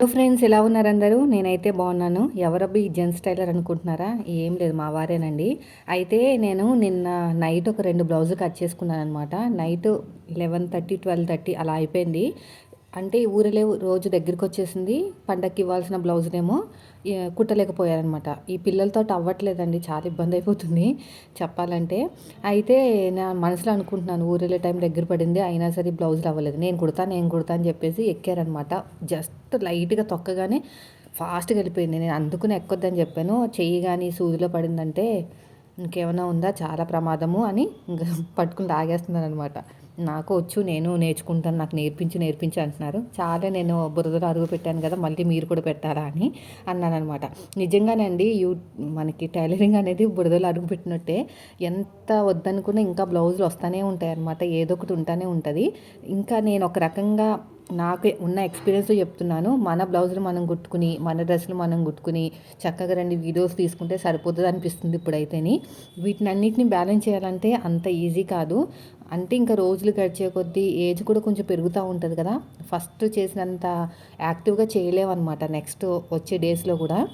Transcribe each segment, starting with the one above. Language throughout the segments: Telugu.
హలో ఫ్రెండ్స్ ఎలా ఉన్నారు అందరూ నేనైతే బాగున్నాను. ఎవరబ్బి ఈ జెంట్స్ టైలర్ అనుకుంటున్నారా? ఏం లేదు మా వారేనండి. అయితే నేను నిన్న నైట్ ఒక రెండు బ్లౌజులు కట్ చేసుకున్నాను అనమాట night eleven thirty twelve thirty అలా అయిపోయింది. అంటే ఊరిలే రోజు దగ్గరికి వచ్చేసింది పండక్కి ఇవ్వాల్సిన బ్లౌజ్నేమో కుట్టలేకపోయారనమాట. ఈ పిల్లలతో అవ్వట్లేదండి చాలా ఇబ్బంది అయిపోతుంది చెప్పాలంటే. అయితే నా మనసులో అనుకుంటున్నాను ఊరెళ్ళే టైం దగ్గర పడింది అయినా సరే బ్లౌజులు అవ్వలేదు. నేను కుడతా నేను కుడతా అని చెప్పేసి ఎక్కారనమాట. జస్ట్ లైట్గా తొక్కగానే ఫాస్ట్గా వెళ్ళిపోయింది. నేను అందుకుని ఎక్కొద్దని చెప్పాను. చెయ్యి కానీ సూదిలో పడిందంటే ఇంకేమైనా ఉందా? చాలా ప్రమాదము అని ఇంకా పట్టుకుని తాగేస్తున్నాను అనమాట నాకు వచ్చు నేను నేర్చుకుంటాను నాకు నేర్పించి నేర్పించు అంటున్నారు. చాలా నేను బురదలో అరుగు పెట్టాను కదా మళ్ళీ మీరు కూడా పెట్టారా అని అన్నాను అనమాట నిజంగానండి యూ మనకి టైలరింగ్ అనేది బురదలో అరుగు పెట్టినట్టే ఎంత వద్దనుకున్నా ఇంకా బ్లౌజులు వస్తూనే ఉంటాయి అనమాట ఏదో ఒకటి ఉంటూనే ఉంటుంది. ఇంకా నేను ఒక రకంగా నాకు ఉన్న ఎక్స్పీరియన్స్ చెప్తున్నాను. మన బ్లౌజులు మనం కుట్టుకుని మన డ్రెస్సులు మనం కుట్టుకుని చక్కగా రెండు వీడియోస్ తీసుకుంటే సరిపోతుంది అనిపిస్తుంది ఇప్పుడైతేని. వీటిని అన్నిటిని బ్యాలెన్స్ చేయాలంటే అంత ఈజీ కాదు. అంటే ఇంకా రోజులు గడిచే కొద్దీ ఏజ్ కూడా కొంచెం పెరుగుతూ ఉంటుంది కదా. ఫస్ట్ చేసినంత యాక్టివ్గా చేయలేమన్నమాట. నెక్స్ట్ వచ్చే డేస్లో కూడా.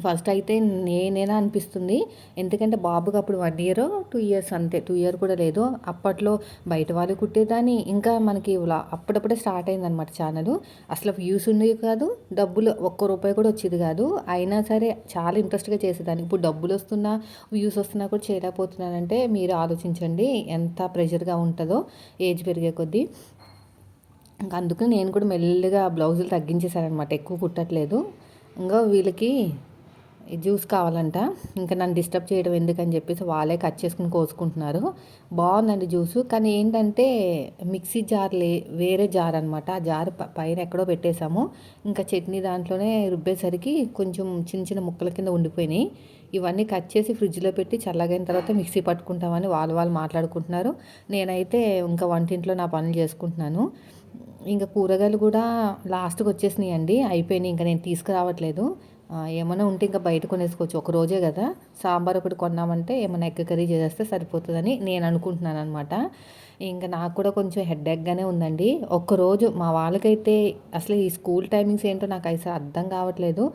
ఫస్ట్ అయితే నేనేనా అనిపిస్తుంది. ఎందుకంటే బాబుకి అప్పుడు వన్ ఇయర్ టూ ఇయర్స్ అంతే. టూ ఇయర్ కూడా లేదు. అప్పట్లో బయట వాళ్ళు కుట్టేదాన్ని. ఇంకా మనకి అప్పుడప్పుడే స్టార్ట్ అయిందనమాట ఛానల్ అసలు వ్యూస్ ఉండేవి కాదు డబ్బులు ఒక్క రూపాయి కూడా వచ్చేది కాదు. అయినా సరే చాలా ఇంట్రెస్ట్గా చేసేదాన్ని. ఇప్పుడు డబ్బులు వస్తున్నా వ్యూస్ వస్తున్నా కూడా చేయలేకపోతున్నానంటే మీరు ఆలోచించండి. ఎంత ప్రెషర్గా ఉంటుందో ఏజ్ పెరిగే కొద్దీ. ఇంకా అందుకని నేను కూడా మెల్లగా బ్లౌజులు తగ్గించేశానమాట ఎక్కువ కుట్టట్లేదు. ఇంకా వీళ్ళకి జ్యూస్ కావాలంట. ఇంకా నన్ను డిస్టర్బ్ చేయడం ఎందుకని చెప్పేసి వాళ్ళే కట్ చేసుకుని కోసుకుంటున్నారు. బాగుందండి జ్యూసు. కానీ ఏంటంటే మిక్సీ జార్ లే వేరే జార్ అనమాట ఆ జార్ పైన ఎక్కడో పెట్టేశాము. ఇంకా చట్నీ దాంట్లోనే రుబ్బేసరికి కొంచెం చిన్న చిన్న ముక్కల కింద ఉండిపోయినాయి. ఇవన్నీ కట్ చేసి ఫ్రిడ్జ్లో పెట్టి చల్లగైన తర్వాత మిక్సీ పట్టుకుంటామని వాళ్ళు వాళ్ళు మాట్లాడుకుంటున్నారు. నేనైతే ఇంకా వంటింట్లో నా పనులు చేసుకుంటున్నాను. ఇంకా కూరగాయలు కూడా లాస్ట్కి వచ్చేసినాయి అండి అయిపోయినాయి. ఇంకా నేను తీసుకురావట్లేదు. ఏమైనా ఉంటే ఇంకా బయట కొనేసుకోవచ్చు. ఒక రోజే కదా. సాంబార్ ఒకటి కొన్నామంటే ఏమైనా ఎగ్ కర్రీ చేస్తే సరిపోతుందని నేను అనుకుంటున్నాను అనమాట ఇంకా నాకు కూడా కొంచెం హెడ్ఎక్గానే ఉందండి. ఒక్కరోజు మా వాళ్ళకైతే అసలు ఈ స్కూల్ టైమింగ్స్ ఏంటో నాకు అయితే అర్థం కావట్లేదు.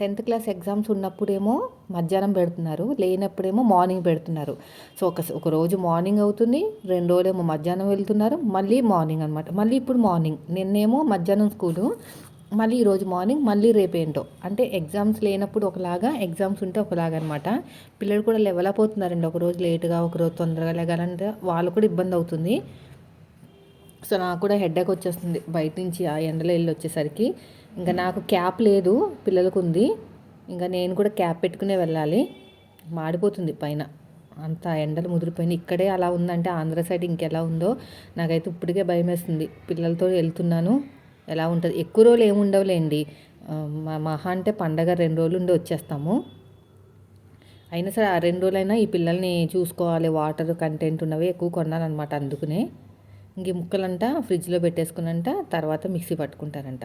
టెన్త్ క్లాస్ ఎగ్జామ్స్ ఉన్నప్పుడేమో మధ్యాహ్నం పెడుతున్నారు. లేనప్పుడేమో మార్నింగ్ పెడుతున్నారు. సో ఒక ఒక రోజు మార్నింగ్ అవుతుంది. రెండు రోజులేమో మధ్యాహ్నం వెళ్తున్నారు. మళ్ళీ మార్నింగ్ అనమాట మళ్ళీ ఇప్పుడు మార్నింగ్. నిన్నేమో మధ్యాహ్నం స్కూలు. మళ్ళీ ఈరోజు మార్నింగ్ మళ్ళీ రేపేంటో. అంటే ఎగ్జామ్స్ లేనప్పుడు ఒకలాగా ఎగ్జామ్స్ ఉంటే ఒకలాగా అనమాట పిల్లలు కూడా లెవెల్ అవుతున్నారండి. ఒకరోజు లేటుగా ఒకరోజు తొందరగా లేగాలంటే వాళ్ళు కూడా ఇబ్బంది అవుతుంది. సో నాకు కూడా హెడ్ఏక్ వచ్చేస్తుంది. బయట నుంచి ఆ ఎండలో వెళ్ళి వచ్చేసరికి. ఇంకా నాకు క్యాప్ లేదు పిల్లలకు ఉంది. ఇంకా నేను కూడా క్యాప్ పెట్టుకునే వెళ్ళాలి. మాడిపోతుంది పైన. అంత ఎండలు ముదిరిపోయినాయి. ఇక్కడే అలా ఉందంటే ఆంధ్ర సైడ్ ఇంకెలా ఉందో నాకైతే ఇప్పటికే భయం వేస్తుంది పిల్లలతో వెళ్తున్నాను. ఎలా ఉంటుంది? ఎక్కువ రోజులు ఏముండవులేండి మహా అంటే పండగ రెండు రోజులు ఉండి వచ్చేస్తాము. అయినా సరే ఆ రెండు రోజులైనా ఈ పిల్లల్ని చూసుకోవాలి. వాటర్ కంటెంట్ ఉన్నవి ఎక్కువ కొన్నానమాట అందుకునే. ఇంక ముక్కలంట ఫ్రిడ్జ్లో పెట్టేసుకున్నంట తర్వాత మిక్సీ పట్టుకుంటారంట.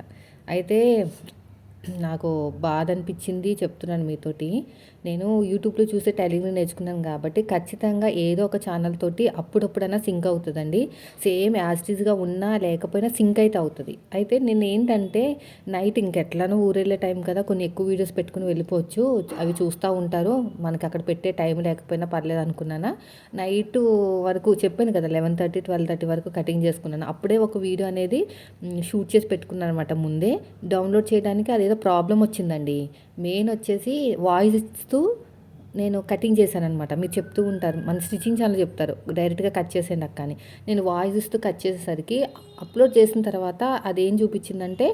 అయితే నాకు బాధ అనిపించింది చెప్తున్నాను మీతోటి. నేను యూట్యూబ్లో చూసే టైలింగ్ నేర్చుకున్నాను కాబట్టి ఖచ్చితంగా ఏదో ఒక ఛానల్ తోటి అప్పుడప్పుడైనా సింక్ అవుతుందండి. సేమ్ యాస్టీస్గా ఉన్నా లేకపోయినా సింక్ అయితే అవుతుంది. అయితే నేను ఏంటంటే నైట్ ఇంకెట్లనో ఊరెళ్ళే టైం కదా కొన్ని ఎక్కువ వీడియోస్ పెట్టుకుని వెళ్ళిపోవచ్చు. అవి చూస్తూ ఉంటారు. మనకి అక్కడ పెట్టే టైం లేకపోయినా పర్లేదు అనుకున్నానా. నైట్ వరకు చెప్పాను కదా లెవెన్ థర్టీ ట్వెల్వ్ థర్టీ వరకు కటింగ్ చేసుకున్నాను. అప్పుడే ఒక వీడియో అనేది షూట్ చేసి పెట్టుకున్నాను అనమాట ముందే. డౌన్లోడ్ చేయడానికి అదేదో ప్రాబ్లం వచ్చిందండి. మెయిన్ వచ్చేసి వాయిస్ ఇస్తూ నేను కటింగ్ చేశాను అనమాట మీరు చెప్తూ ఉంటారు. మన స్టిచ్చింగ్ ఛానల్ చెప్తారు. డైరెక్ట్గా కట్ చేసేయండి అక్క అని. నేను వాయిస్ ఇస్తూ కట్ చేసేసరికి అప్లోడ్ చేసిన తర్వాత అదేం చూపించిందంటే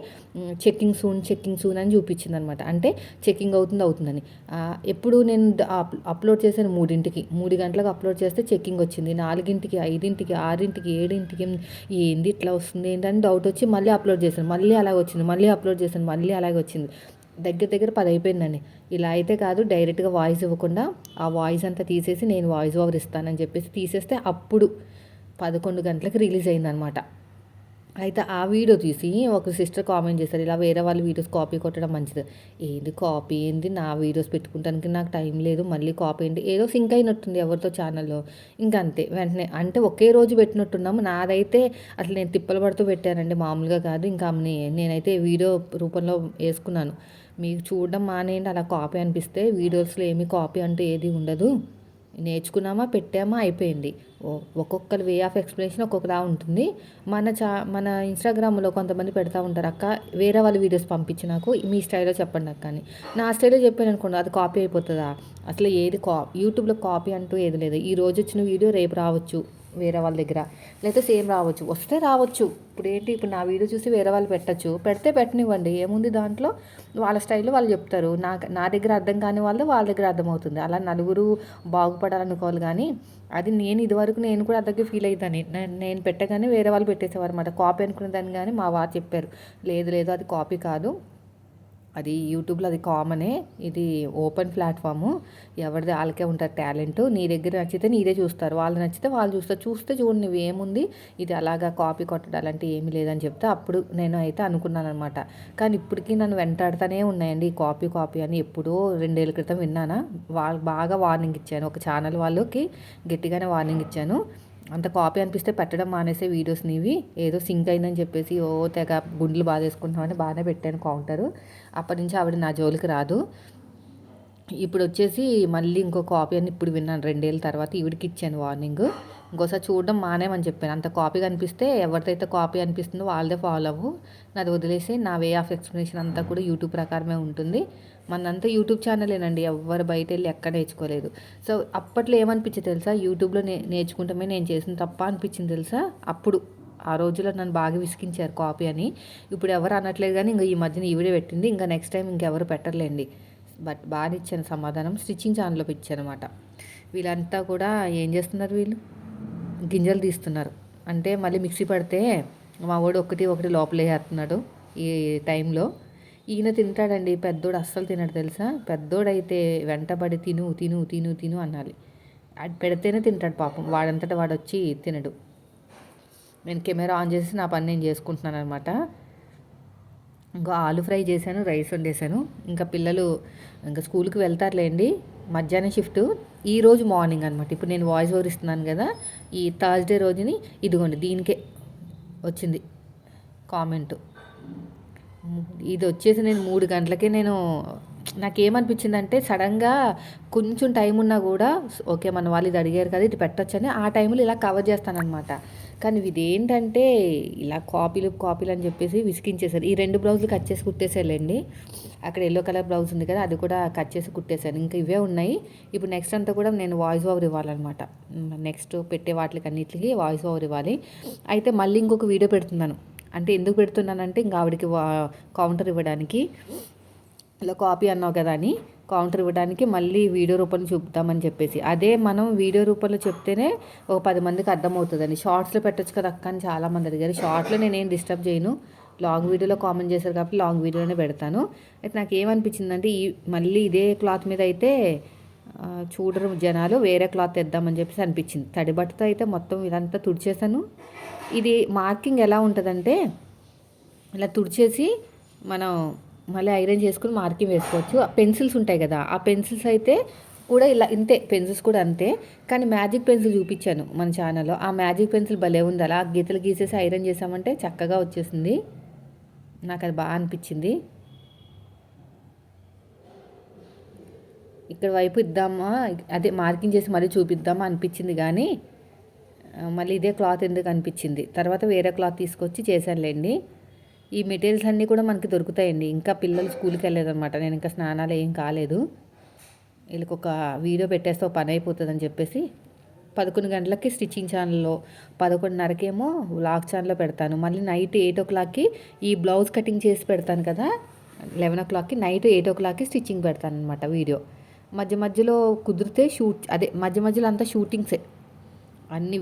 చెక్కింగ్ సూన్ చెక్కింగ్ సూన్ అని చూపించింది అనమాట అంటే చెక్కింగ్ అవుతుంది అవుతుందని. ఎప్పుడు నేను అప్లోడ్ చేశాను మూడింటికి. మూడు గంటలకు అప్లోడ్ చేస్తే చెక్కింగ్ వచ్చింది. నాలుగింటికి ఐదింటికి ఆరింటికి ఏడింటికి ఏంది ఇట్లా వస్తుంది ఏంటని డౌట్ వచ్చి మళ్ళీ అప్లోడ్ చేశాను. మళ్ళీ అలాగే వచ్చింది. మళ్ళీ అప్లోడ్ చేశాను. మళ్ళీ అలాగే వచ్చింది. దగ్గర దగ్గర పది అయిపోయిందండి ఇలా అయితే కాదు డైరెక్ట్గా వాయిస్ ఇవ్వకుండా ఆ వాయిస్ అంతా తీసేసి నేను వాయిస్ ఓవర్ ఇస్తానని చెప్పేసి తీసేస్తే అప్పుడు పదకొండు గంటలకు రిలీజ్ అయిందనమాట. అయితే ఆ వీడియో తీసి ఒక సిస్టర్ కామెంట్ చేశారు ఇలా వేరే వాళ్ళ వీడియోస్ కాపీ కొట్టడం మంచిది. ఏంది కాపీ? ఏంది నా వీడియోస్ పెట్టుకుంటానికి నాకు టైం లేదు మళ్ళీ కాపీ ఏంటి ఏదో సింక్ అయినట్టుంది ఎవరితో ఛానల్లో. ఇంకా అంతే వెంటనే అంటే ఒకే రోజు పెట్టినట్టున్నాము. నాదైతే అసలు నేను తిప్పలు పడుతూ పెట్టానండి మామూలుగా కాదు. ఇంకా నేనైతే వీడియో రూపంలో వేసుకున్నాను. మీకు చూడడం మానేయండి అలా కాపీ అనిపిస్తే వీడియోస్లో ఏమీ కాపీ అంటూ ఏది ఉండదు. నేర్చుకున్నామా పెట్టామా అయిపోయింది. ఒక్కొక్కరి వే ఆఫ్ ఎక్స్ప్లెనేషన్ ఒక్కొక్కలా ఉంటుంది. మన చా మన ఇన్స్టాగ్రామ్లో కొంతమంది పెడతా ఉంటారు అక్క వేరే వాళ్ళ వీడియోస్ పంపించి నాకు మీ స్టైల్లో చెప్పండి అక్క అని. నా స్టైల్లో చెప్పాను అనుకోండి అది కాపీ అయిపోతుందా? అసలు ఏది కా యూట్యూబ్లో కాపీ అంటూ ఏది లేదు. ఈ రోజు వచ్చిన వీడియో రేపు రావచ్చు. వేరే వాళ్ళ దగ్గర. లేకపోతే సేమ్ రావచ్చు. వస్తే రావచ్చు. ఇప్పుడు ఏంటి? ఇప్పుడు నా వీడియో చూసి వేరే వాళ్ళు పెట్టచ్చు. పెడితే పెట్టనివ్వండి. ఏముంది దాంట్లో? వాళ్ళ స్టైల్లో వాళ్ళు చెప్తారు. నా నా దగ్గర అర్థం కాని వాళ్ళు వాళ్ళ దగ్గర అర్థమవుతుంది. అలా నలుగురు బాగుపడాలనుకోవాలి కానీ అది నేను ఇదివరకు నేను కూడా అద్దరికి ఫీల్ అవుతాను నేను పెట్టగానే వేరే వాళ్ళు పెట్టేసేవారు అనమాట కాపీ అనుకునే దాన్ని కానీ మా వారు చెప్పారు. లేదు లేదు అది కాపీ కాదు. అది యూట్యూబ్లో అది కామనే. ఇది ఓపెన్ ప్లాట్ఫాము. ఎవరిది వాళ్ళకే ఉంటారు టాలెంట్. నీ దగ్గర నచ్చితే నీదే చూస్తారు. వాళ్ళు నచ్చితే వాళ్ళు చూస్తారు. చూస్తే చూడు నువ్వు ఏముంది? ఇది అలాగా కాపీ కొట్టడం అలాంటివి ఏమీ లేదని చెప్తే అప్పుడు నేను అయితే అనుకున్నాను అనమాట కానీ ఇప్పటికీ నన్ను వెంటాడుతూనే ఉన్నాయండి ఈ కాపీ కాపీ అని. ఎప్పుడో రెండేళ్ళ క్రితం విన్నానా? వాళ్ళు బాగా వార్నింగ్ ఇచ్చాను. ఒక ఛానల్ వాళ్ళకి గట్టిగానే వార్నింగ్ ఇచ్చాను. అంత కాపీ అనిపిస్తే పెట్టడం మానేసే వీడియోస్ నీవి. ఏదో సింక్ అయిందని చెప్పేసి ఓ తెగ గుండెలు బాగా వేసుకుంటామని బాగానే పెట్టాను కౌంటరు అప్పటి నుంచి ఆవిడ నా జోలికి రాదు. ఇప్పుడు వచ్చేసి మళ్ళీ ఇంకో కాపీ అని ఇప్పుడు విన్నాను. రెండేళ్ళ తర్వాత ఈవిడికి ఇచ్చాను వార్నింగ్ ఇంకోసారి చూడడం మానేమని చెప్పాను. అంత కాపీ కనిపిస్తే ఎవరిదైతే కాపీ అనిపిస్తుందో వాళ్ళదే ఫాలో అవ్వు. నాది వదిలేసి నా వే ఆఫ్ ఎక్స్ప్లెనేషన్ అంతా కూడా యూట్యూబ్ ప్రకారమే ఉంటుంది. మనంతా యూట్యూబ్ ఛానలేనండి ఎవరు బయట వెళ్ళి ఎక్కడ నేర్చుకోలేదు. సో అప్పట్లో ఏమనిపించింది తెలుసా? యూట్యూబ్లో నే నేర్చుకుంటామే నేను చేసిన తప్ప అనిపించింది తెలుసా? అప్పుడు. ఆ రోజులో నన్ను బాగా విసిగించారు కాపీ అని. ఇప్పుడు ఎవరు అనట్లేదు కానీ ఇంకా ఈ మధ్యన ఈవిడే పెట్టింది. ఇంకా నెక్స్ట్ టైం ఇంకెవరు పెట్టర్లేండి. బట్ బాగా ఇచ్చాను సమాధానం. స్టిచ్చింగ్ ఛానల్లో ఇచ్చాను అనమాట వీళ్ళంతా కూడా ఏం చేస్తున్నారు వీళ్ళు? గింజలు తీస్తున్నారు. అంటే మళ్ళీ మిక్సీ పడితే మా వాడు ఒకటి ఒకటి లోపలేస్తున్నాడు ఈ టైంలో. ఈయన తింటాడండి పెద్దోడు అస్సలు తినడు తెలుసా? పెద్దోడైతే వెంటబడి తిను తిను తిను తిను అనాలి. అది పెడితేనే తింటాడు పాపం. వాడంతటా వాడు వచ్చి తినడు. నేను కెమెరా ఆన్ చేసి నా పని నేను చేసుకుంటున్నాను అనమాట ఇంకా ఆలు ఫ్రై చేశాను రైస్ వండేసాను ఇంకా పిల్లలు ఇంకా స్కూల్కి వెళ్తారులేండి. మధ్యాహ్నం షిఫ్ట్. ఈ రోజు మార్నింగ్ అనమాట ఇప్పుడు నేను వాయిస్ ఓవర్ ఇస్తున్నాను కదా ఈ థర్స్డే రోజుని ఇదిగోండి దీనికే వచ్చింది కామెంట్. ఇది వచ్చేసి నేను మూడు గంటలకే నేను నాకేమనిపించిందంటే సడన్గా కొంచెం టైం ఉన్నా కూడా ఓకే మన వాళ్ళు ఇది అడిగారు కదా ఇది పెట్టచ్చని ఆ టైంలో ఇలా కవర్ చేస్తానమాట కానీ ఇదేంటంటే ఇలా కాపీలు కాపీలు అని చెప్పేసి విసిగించేసారు ఈ రెండు బ్లౌజులు కట్ చేసి కుట్టేసేయాలండి అక్కడ ఎల్లో కలర్ బ్లౌజ్ ఉంది కదా అది కూడా కట్ చేసి కుట్టేశాను ఇంకా ఇవే ఉన్నాయి. ఇప్పుడు నెక్స్ట్ అంతా కూడా నేను వాయిస్ ఓవర్ ఇవ్వాలన్నమాట. నెక్స్ట్ పెట్టే వాటికి అన్నిటికి వాయిస్ ఓవర్ ఇవ్వాలి. అయితే మళ్ళీ ఇంకొక వీడియో పెడుతున్నాను. అంటే ఎందుకు పెడుతున్నానంటే ఇంకా ఆవిడకి కౌంటర్ ఇవ్వడానికి. ఇలా కాపీ అన్నావు కదా అని కౌంటర్ ఇవ్వడానికి మళ్ళీ వీడియో రూపంలో చూపుతామని చెప్పేసి. అదే మనం వీడియో రూపంలో చెప్తేనే ఒక పది మందికి అర్థమవుతుందని షార్ట్స్లో పెట్టచ్చు కదా అక్క అని చాలామంది అడిగారు. షార్ట్లో నేనేం డిస్టర్బ్ చేయను. లాంగ్ వీడియోలో కామెంట్ చేశారు కాబట్టి లాంగ్ వీడియోనే పెడతాను. అయితే నాకు ఏమనిపించిందంటే ఈ మళ్ళీ ఇదే క్లాత్ మీద అయితే చూడరు జనాలు వేరే క్లాత్ తెద్దామని చెప్పేసి అనిపించింది. తడి బట్టతో అయితే మొత్తం ఇదంతా తుడిచేసాను ఇది మార్కింగ్ ఎలా ఉంటుందంటే ఇలా తుడిచేసి మనం మళ్ళీ ఐరన్ చేసుకుని మార్కింగ్ వేసుకోవచ్చు. పెన్సిల్స్ ఉంటాయి కదా ఆ పెన్సిల్స్ అయితే కూడా ఇలా ఇంతే పెన్సిల్స్ కూడా అంతే. కానీ మ్యాజిక్ పెన్సిల్ చూపించాను మన ఛానల్లో. ఆ మ్యాజిక్ పెన్సిల్ భలే ఉంది. అలా గీతలు గీసేసి ఐరన్ చేసామంటే చక్కగా వచ్చేసింది. నాకు అది బాగా అనిపించింది. ఇక్కడ వైపు ఇద్దామా? అదే మార్కింగ్ చేసి మళ్ళీ చూపిద్దామా అనిపించింది కానీ మళ్ళీ ఇదే క్లాత్ ఎందుకు అనిపించింది? తర్వాత వేరే క్లాత్ తీసుకొచ్చి చేశానులేండి. ఈ మెటీరియల్స్ అన్నీ కూడా మనకి దొరుకుతాయండి. ఇంకా పిల్లలు స్కూల్కి వెళ్ళలేదన్నమాట. నేను ఇంకా స్నానాలు ఏం కాలేదు. వీళ్ళకి ఒక వీడియో పెట్టేస్తే పని పని అయిపోతుందని చెప్పేసి పదకొండు గంటలకి స్టిచ్చింగ్ ఛానల్లో పదకొండున్నరకేమో వ్లాగ్ ఛానల్లో పెడతాను. మళ్ళీ నైట్ ఎయిట్ ఓ క్లాక్కి ఈ బ్లౌజ్ కటింగ్ చేసి పెడతాను కదా లెవెన్ ఓ క్లాక్కి నైట్ ఎయిట్ ఓ క్లాక్కి స్టిచ్చింగ్ పెడతాను అనమాట వీడియో. మధ్య మధ్యలో కుదిరితే షూట్ అదే మధ్య మధ్యలో అంతా షూటింగ్సే అన్ని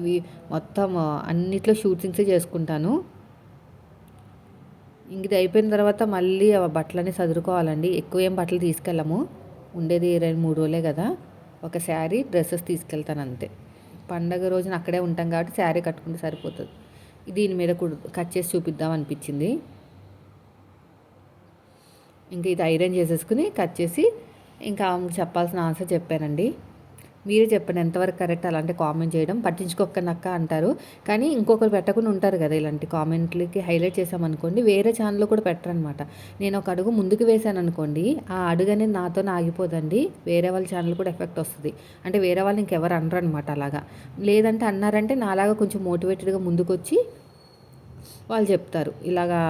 మొత్తం అన్నిట్లో షూటింగ్సే చేసుకుంటాను. ఇంకది అయిపోయిన తర్వాత మళ్ళీ ఆ బట్టలన్నీ చదువుకోవాలండి ఎక్కువ ఏం బట్టలు తీసుకెళ్ళము. ఉండేది రెండు మూడు రోజులే కదా. ఒక శారీ డ్రెస్సెస్ తీసుకెళ్తాను అంతే. పండగ రోజున అక్కడే ఉంటాం కాబట్టి శారీ కట్టుకుంటే సరిపోతుంది. దీని మీద కట్ చేసి చూపిద్దాం అనిపించింది. ఇంకా ఇది ఐరన్ చేసేసుకుని కట్ చేసి ఇంకా చెప్పాల్సిన ఆన్సర్ చెప్పానండి. మీరే చెప్పండి ఎంతవరకు కరెక్ట్ అలాంటి కామెంట్ చేయడం పట్టించుకోకనక్క అంటారు. కానీ ఇంకొకరు పెట్టకుండా ఉంటారు కదా ఇలాంటి కామెంట్లకి హైలైట్ చేసామనుకోండి వేరే ఛానల్లో కూడా పెట్టరనమాట. నేను ఒక అడుగు ముందుకు వేసాను అనుకోండి ఆ అడుగు అనేది నాతో ఆగిపోదండి. వేరే వాళ్ళ ఛానల్ కూడా ఎఫెక్ట్ వస్తుంది. అంటే వేరే వాళ్ళు ఇంకెవరు అనరు అనమాట అలాగా. లేదంటే అన్నారంటే నాలాగా కొంచెం మోటివేటెడ్గా ముందుకు వచ్చి వాళ్ళు చెప్తారు. ఇలాగా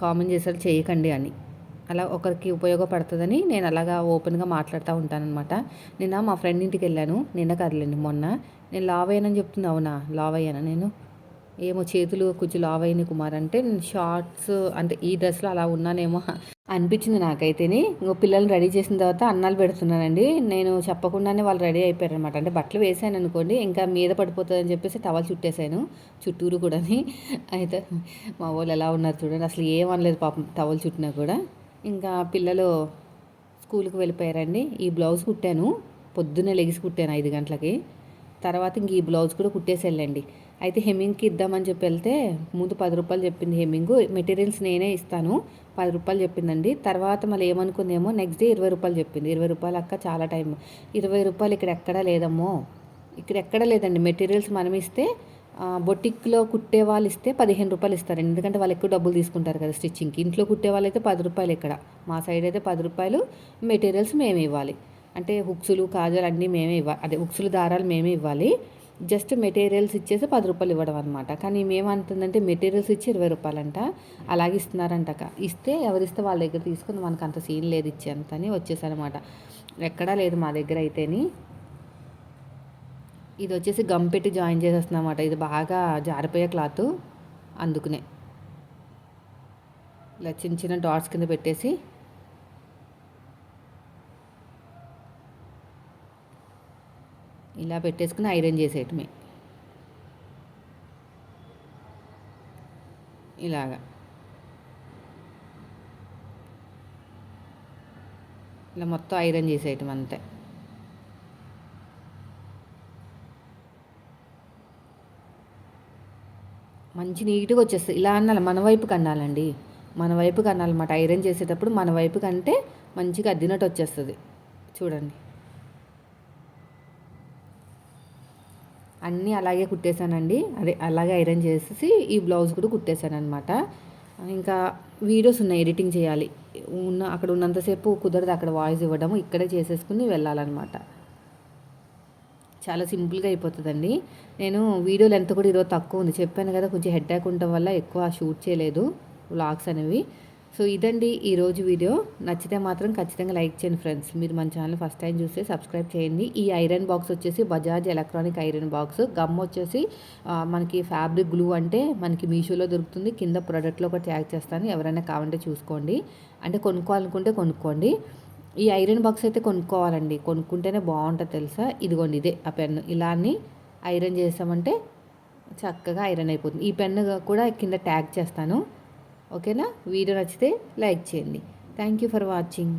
కామెంట్ చేసారు చేయకండి అని. అలా ఒకరికి ఉపయోగపడుతుందని నేను అలాగా ఓపెన్గా మాట్లాడుతూ ఉంటానన్నమాట. నిన్న మా ఫ్రెండ్ ఇంటికి వెళ్ళాను. నిన్న కదలండి మొన్న. నేను లావ్ అయ్యానని చెప్తున్నా అవునా? లావ్ అయ్యానా నేను? ఏమో చేతులు కొంచెం లావ్ అయిన కుమార్ అంటే నేను షార్ట్స్ అంటే ఈ డ్రెస్లో అలా ఉన్నానేమో అనిపించింది నాకైతేనే. ఇంకో పిల్లల్ని రెడీ చేసిన తర్వాత అన్నాలు పెడుతున్నానండి. నేను చెప్పకుండానే వాళ్ళు రెడీ అయిపోయారు అనమాట అంటే బట్టలు వేసాను అనుకోండి ఇంకా మీద పడిపోతుందని చెప్పేసి టవల్ చుట్టేసాను చుట్టూరు కూడా అయితే మా వాళ్ళు ఎలా ఉన్నారు చూడండి అసలు ఏమనలేదు పాపం టవల్ చుట్టినా కూడా. ఇంకా పిల్లలు స్కూల్కి వెళ్ళిపోయారండి. ఈ బ్లౌజ్ కుట్టాను. పొద్దున్నే లెగిసి కుట్టాను ఐదు గంటలకి. తర్వాత ఇంక ఈ బ్లౌజ్ కూడా కుట్టేసి వెళ్ళండి అయితే హెమ్మింగ్కి ఇద్దామని చెప్పి వెళ్తే ముందు పది రూపాయలు చెప్పింది హెమ్మింగ్. మెటీరియల్స్ నేనే ఇస్తాను. పది రూపాయలు చెప్పిందండి. తర్వాత మళ్ళీ ఏమనుకుందేమో నెక్స్ట్ డే ఇరవై రూపాయలు చెప్పింది. ఇరవై రూపాయలు అక్క చాలా టైం ఇరవై రూపాయలు ఇక్కడ ఎక్కడా లేదమ్మో. ఇక్కడ ఎక్కడా లేదండి. మెటీరియల్స్ మనం ఇస్తే బొటిక్లో కుట్టే వాళ్ళు ఇస్తే పదిహేను రూపాయలు ఇస్తారండి. ఎందుకంటే వాళ్ళు ఎక్కువ డబ్బులు తీసుకుంటారు కదా స్టిచ్చింగ్కి. ఇంట్లో కుట్టే వాళ్ళు అయితే పది రూపాయలు ఇక్కడ మా సైడ్ అయితే పది రూపాయలు మెటీరియల్స్ మేమే ఇవ్వాలి. అంటే హుక్సులు కాజాలు అన్నీ మేమే ఇవ్వాలి అదే హుక్సులు దారాలు మేమే ఇవ్వాలి. జస్ట్ మెటీరియల్స్ ఇచ్చేసి పది రూపాయలు ఇవ్వడం అనమాట కానీ మేమంటుందంటే మెటీరియల్స్ ఇచ్చి ఇరవై రూపాయలంట. అలాగే ఇస్తున్నారంట ఇస్తే ఎవరిస్తే వాళ్ళ దగ్గర తీసుకుని మనకు అంత సీన్ లేదు ఇచ్చేంత అని వచ్చేసారనమాట ఎక్కడా లేదు మా దగ్గర అయితేని. ఇది వచ్చేసి గమ్ పెట్టి జాయిన్ చేసేస్తున్నమాట. ఇది బాగా జారిపోయే క్లాత్ అందుకునే. ఇలా చిన్న చిన్న డాట్స్ కింద పెట్టేసి ఇలా పెట్టేసుకుని ఐరన్ చేసేయటమే. ఇలాగా. ఇలా మొత్తం ఐరన్ చేసేయటం అంతే మంచి నీట్గా వచ్చేస్తుంది. ఇలా అన్నాలి మన వైపు కన్నాలండి. మన వైపు కన్నాలన్నమాట. ఐరన్ చేసేటప్పుడు మన వైపు కంటే మంచిగా అద్దినట్టు వచ్చేస్తుంది. చూడండి. అన్నీ అలాగే కుట్టేశానండి. అదే అలాగే ఐరన్ చేసేసి ఈ బ్లౌజ్ కూడా కుట్టేశాను అనమాట ఇంకా వీడియోస్ ఉన్నాయి ఎడిటింగ్ చేయాలి. ఉన్న అక్కడ ఉన్నంతసేపు కుదరదు అక్కడ వాయిస్ ఇవ్వడము ఇక్కడే చేసేసుకుని వెళ్ళాలన్నమాట. చాలా సింపుల్గా అయిపోతుందండి. నేను వీడియో లెంత్ కూడా ఈరోజు తక్కువ ఉంది. చెప్పాను కదా కొంచెం హెడ్ యాక్ ఉండటం వల్ల ఎక్కువ షూట్ చేయలేదు వ్లాగ్స్ అనేవి. సో ఇదండి ఈరోజు వీడియో. నచ్చితే మాత్రం ఖచ్చితంగా లైక్ చేయండి ఫ్రెండ్స్. మీరు మన ఛానల్ ఫస్ట్ టైం చూస్తే సబ్స్క్రైబ్ చేయండి. ఈ ఐరన్ బాక్స్ వచ్చేసి Bajaj electronic iron box. Gum వచ్చేసి మనకి ఫ్యాబ్రిక్ గ్లూ అంటే మనకి మీషోలో దొరుకుతుంది. కింద ప్రోడక్ట్లో ఒకటి ట్యాగ్ చేస్తాను. ఎవరైనా కావాలంటే చూసుకోండి. అంటే కొనుక్కోవాలనుకుంటే కొనుక్కోండి. ఈ ఐరన్ బాక్స్ అయితే కొనుక్కోవాలండి. కొనుక్కుంటేనే బాగుంటుంది తెలుసా? ఇదిగోండి ఇదే ఆ పెన్ను. ఇలాని ఐరన్ చేసామంటే చక్కగా ఐరన్ అయిపోతుంది. ఈ పెన్ను కూడా కింద ట్యాగ్ చేస్తాను. ఓకేనా? వీడియో నచ్చితే లైక్ చేయండి. Thank you for watching